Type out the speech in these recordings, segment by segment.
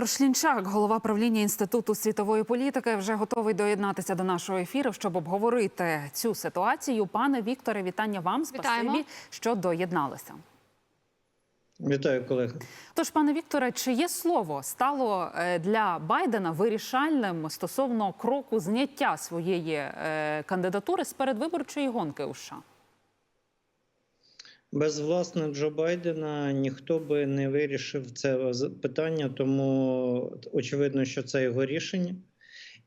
Віктор Шлінчак, голова правління інституту світової політики, вже готовий доєднатися до нашого ефіру, щоб обговорити цю ситуацію. Пане Вікторе, вітання вам. Вітаємо. Спасибі, що доєдналися. Вітаю, колеги. Тож, пане Вікторе, чи є слово стало е, для Байдена вирішальним стосовно кроку зняття своєї е, кандидатури з передвиборчої гонки у США? Без власне Джо Байдена ніхто би не вирішив це питання, тому очевидно, що це його рішення.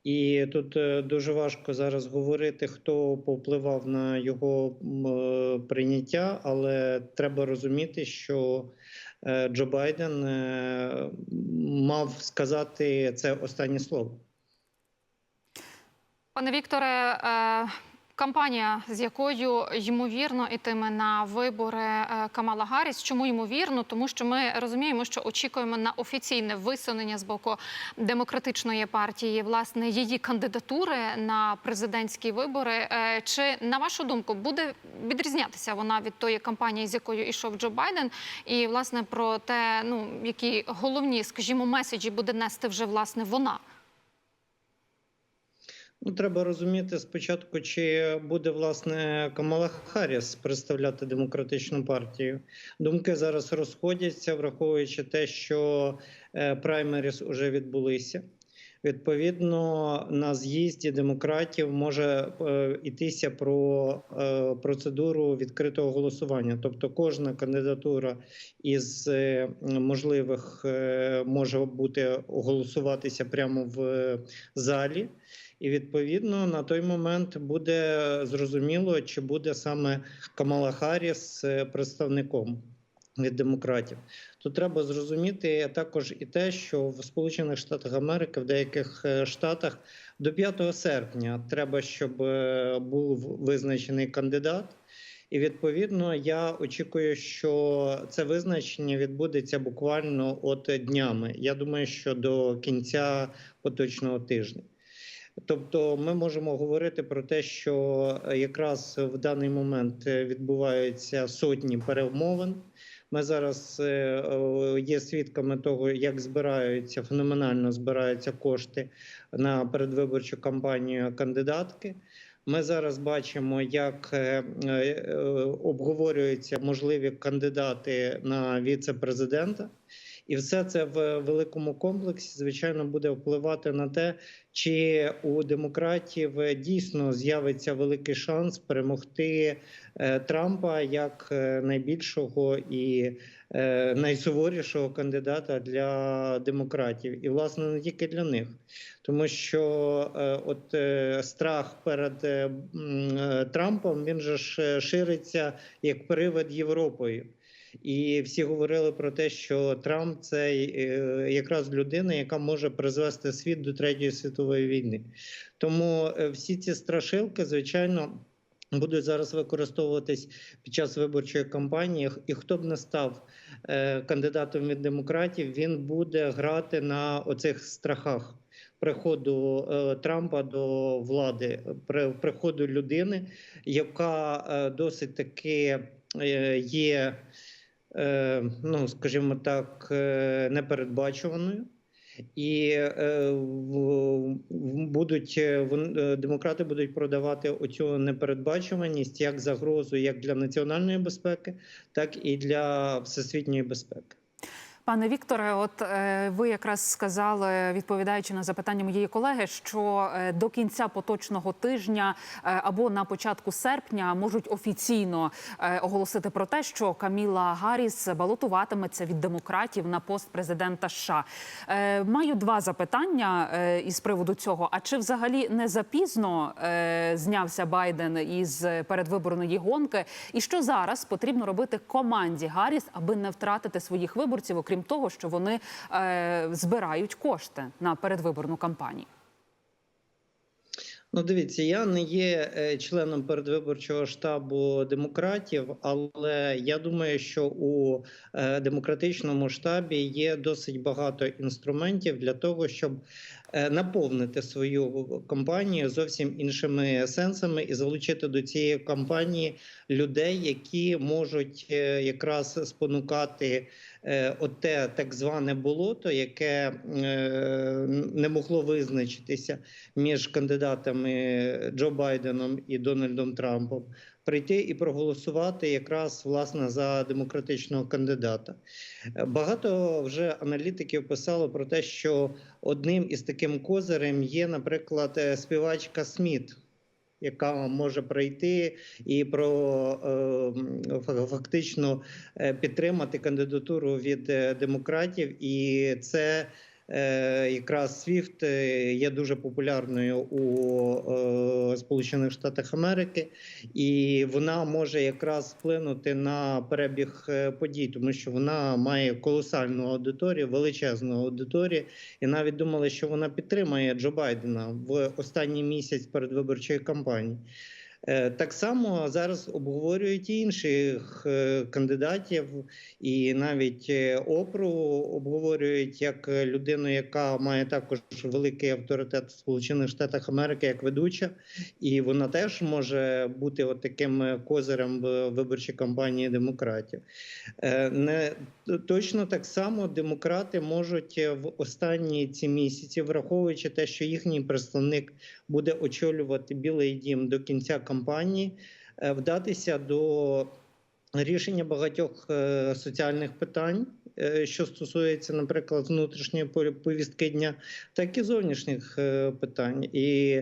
І тут е, дуже важко зараз говорити, хто повпливав на його е, прийняття, але треба розуміти, що е, Джо Байден мав сказати це останнє слово. Пане Вікторе, кампанія, з якою ймовірно йтиме на вибори е, Камала Гарріс. Чому ймовірно? Тому що ми розуміємо, що очікуємо на офіційне висунення з боку демократичної партії власне її кандидатури на президентські вибори. Е, Чи на вашу думку буде відрізнятися вона від тої кампанії, з якою йшов Джо Байден? І власне про те, ну які головні, скажімо, меседжі буде нести вже власне вона. Ну, треба розуміти спочатку, чи буде власне Камала Харріс представляти демократичну партію. Думки зараз розходяться, враховуючи те, що е, праймеріс вже відбулися. Відповідно, на з'їзді демократів може е, йтися про е, процедуру відкритого голосування. Тобто, кожна кандидатура із е, можливих е, може бути голосуватися прямо в залі. І відповідно на той момент буде зрозуміло, чи буде саме Камала Харріс е, представником від демократів. Тут треба зрозуміти також і те, що в Сполучених Штатах Америки в деяких е, штатах до 5 серпня треба, щоб е, був визначений кандидат. І відповідно я очікую, що це визначення відбудеться буквально от днями. Я думаю, що до кінця поточного тижня. Тобто, ми можемо говорити про те, що якраз в даний момент відбуваються сотні перемовин. Ми зараз е, е, є свідками того, як збираються феноменально збираються кошти на передвиборчу кампанію кандидатки. Ми зараз бачимо, як е, е, обговорюються можливі кандидати на віце-президента. І все це в великому комплексі, звичайно, буде впливати на те, чи у демократів дійсно з'явиться великий шанс перемогти е, Трампа як е, найбільшого і е, найсуворішого кандидата для демократів, і власне не тільки для них, тому що от страх перед Трампом він же шириться як привид Європою. І всі говорили про те, що Трамп це е, якраз людина, яка може призвести світ до третьої світової війни. Тому е, всі ці страшилки, звичайно. Будуть зараз використовуватись під час виборчої кампанії, і хто б не став е, кандидатом від демократів, він буде грати на оцих страхах приходу Трампа до влади, при, приходу людини, яка досить таки є ну, скажімо так, е, непередбачуваною. І е, в- в- будуть е, е, демократи будуть продавати оцю непередбачуваність як загрозу як для національної безпеки, так і для всесвітньої безпеки. Пане Вікторе, от е, ви якраз сказали, відповідаючи на запитання моєї колеги, що е, до кінця поточного тижня е, або на початку серпня можуть офіційно оголосити про те, що Каміла Гарріс балотуватиметься від демократів на пост президента США. Маю два запитання із приводу цього. А чи взагалі не запізно знявся Байден із передвиборної гонки? І що зараз потрібно робити команді Гарріс, аби не втратити своїх виборців, окрім того, що вони е, збирають кошти на передвиборну кампанію? Ну, дивіться, я не є е, членом передвиборчого штабу демократів, але я думаю, що у е, демократичному штабі є досить багато інструментів для того, щоб е, наповнити свою кампанію зовсім іншими сенсами і залучити до цієї кампанії людей, які можуть якраз спонукати оте так зване болото, яке е, не могло визначитися між кандидатами Джо Байденом і Дональдом Трампом, прийти і проголосувати якраз власне за демократичного кандидата. Е, Багато вже аналітиків писало про те, що одним із таким козирем є, наприклад, е, співачка Сміт. Яка може прийти і про е, фактично е, підтримати кандидатуру від е, демократів, і це якраз Свіфт е, є дуже популярною у е, Сполучених Штатах Америки, і вона може якраз вплинути на перебіг е, подій, тому що вона має колосальну аудиторію, величезну аудиторію, і навіть думали, що вона підтримає Джо Байдена в останній місяць передвиборчої кампанії. Е, Так само зараз обговорюють і інших е, кандидатів, і навіть е, Опру обговорюють як людину, яка має також великий авторитет в Сполучених Штатах Америки як ведуча, і вона теж може бути от таким козирем в виборчій кампанії демократів. Не точно так само демократи можуть в останні ці місяці, враховуючи те, що їхній представник буде очолювати Білий Дім до кінця кампанії, е, вдатися до рішення багатьох е, соціальних питань, е, що стосується, наприклад, внутрішньої пов- повістки дня, так і зовнішніх питань. І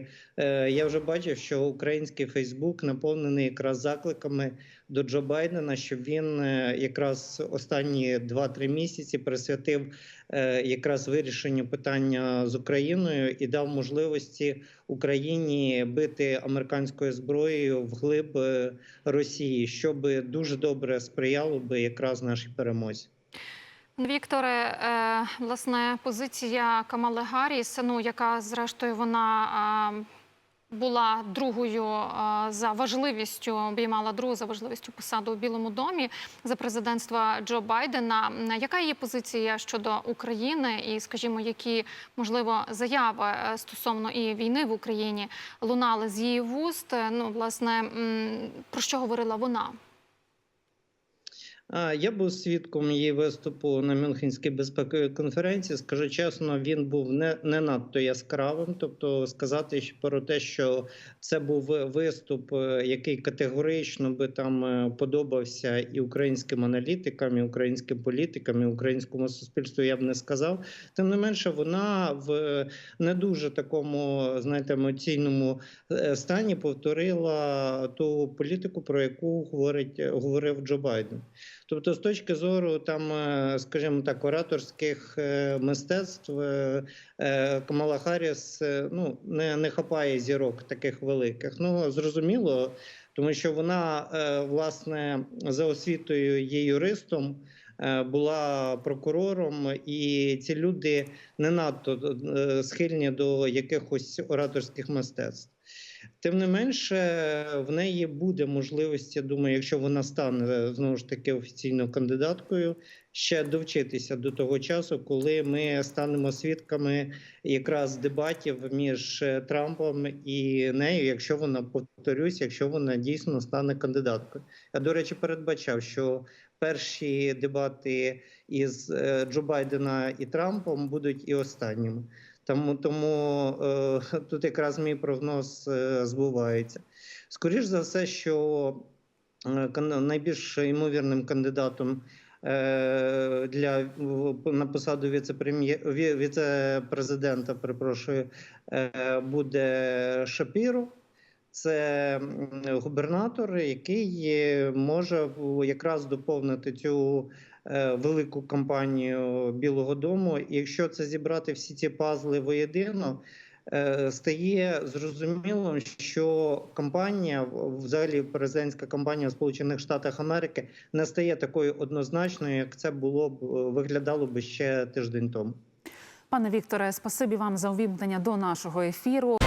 я вже бачив, що український Фейсбук наповнений якраз закликами до Джо Байдена, щоб він е, якраз останні 2-3 місяці присвятив е, якраз вирішенню питання з Україною і дав можливості Україні бити американською зброєю вглиб е, Росії, що би дуже добре сприяло би якраз нашій перемозі. Вікторе, власне, позиція Камали Гарріс, ну яка зрештою вона була другою е, за важливістю, обіймала другу за важливістю посаду у Білому домі за президентства Джо Байдена. М, Яка її позиція щодо України, і, скажімо, які можливо заяви е, стосовно і війни в Україні лунали з її вуст? Е, Ну, власне, про що говорила вона? А, Я був свідком її виступу на Мюнхенській безпековій конференції. Скажу чесно, він був не, не надто яскравим. Тобто, сказати про те, що це був виступ, е, який категорично би там е, подобався і українським аналітикам, і українським політикам, і українському суспільству, я б не сказав. Тим не менше, вона в не дуже такому, знаєте, емоційному е, стані повторила ту політику, про яку говорить говорив Джо Байден. Тобто, з точки зору там, е, скажімо так, ораторських е, мистецтв е, Камала Харріс ну не, не хапає зірок таких великих. Ну зрозуміло, тому що вона власне за освітою є юристом. Була прокурором, і ці люди не надто схильні до якихось ораторських мистецтв. Тим не менше, в неї буде можливість, я думаю, якщо вона стане знову ж таки офіційною кандидаткою, ще довчитися до того часу, коли ми станемо свідками якраз дебатів між е, Трампом і нею, якщо вона повторюсь, якщо вона дійсно стане кандидаткою. Я до речі, передбачав, що перші дебати із е, Джо Байдена і Трампом будуть і останніми. Тому тому е, тут якраз мій прогноз е, збувається. Скоріш за все, що е, найбільш ймовірним кандидатом е, для на посаду віце-президента, перепрошую, е, буде Шапіро. Це губернатор, який може якраз доповнити цю велику кампанію Білого Дому. І якщо це зібрати всі ці пазли воєдино, е, стає зрозумілим, що кампанія, взагалі президентська кампанія в Сполучених Штатах Америки, не стає такою однозначною, як це було б виглядало би ще тиждень тому. Пане Вікторе, спасибі вам за увімкнення до нашого ефіру.